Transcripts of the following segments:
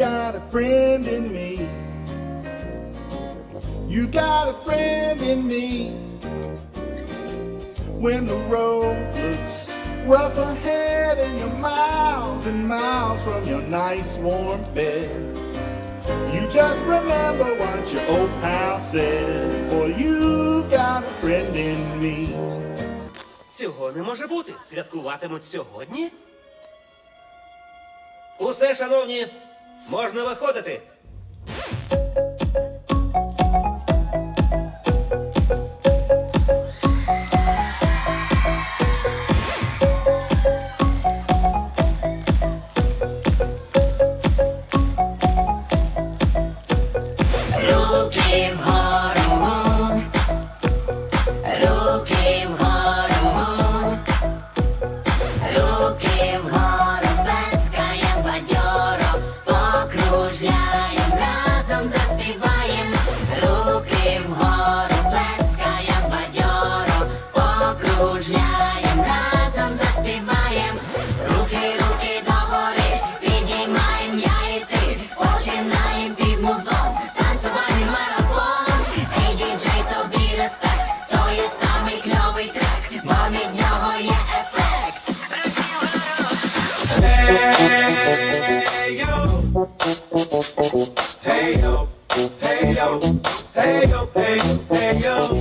got a friend in me. You got a friend in me. When the road looks rough ahead and you're miles and miles from your nice warm bed, you just remember what your old pal said. For you've got a friend in me. Цього не може бути. Святкуватимуть сьогодні. Усе, шановні. Можна виходити.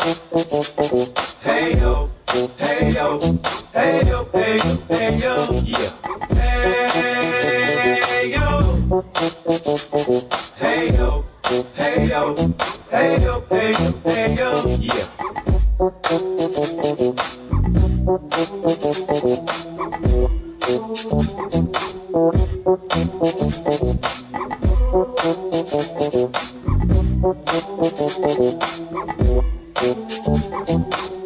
Hey yo, hey yo, hey yo, hey yo, hey yo, yeah. Hey yo, hey yo, hey yo, hey yo, hey yo, yeah.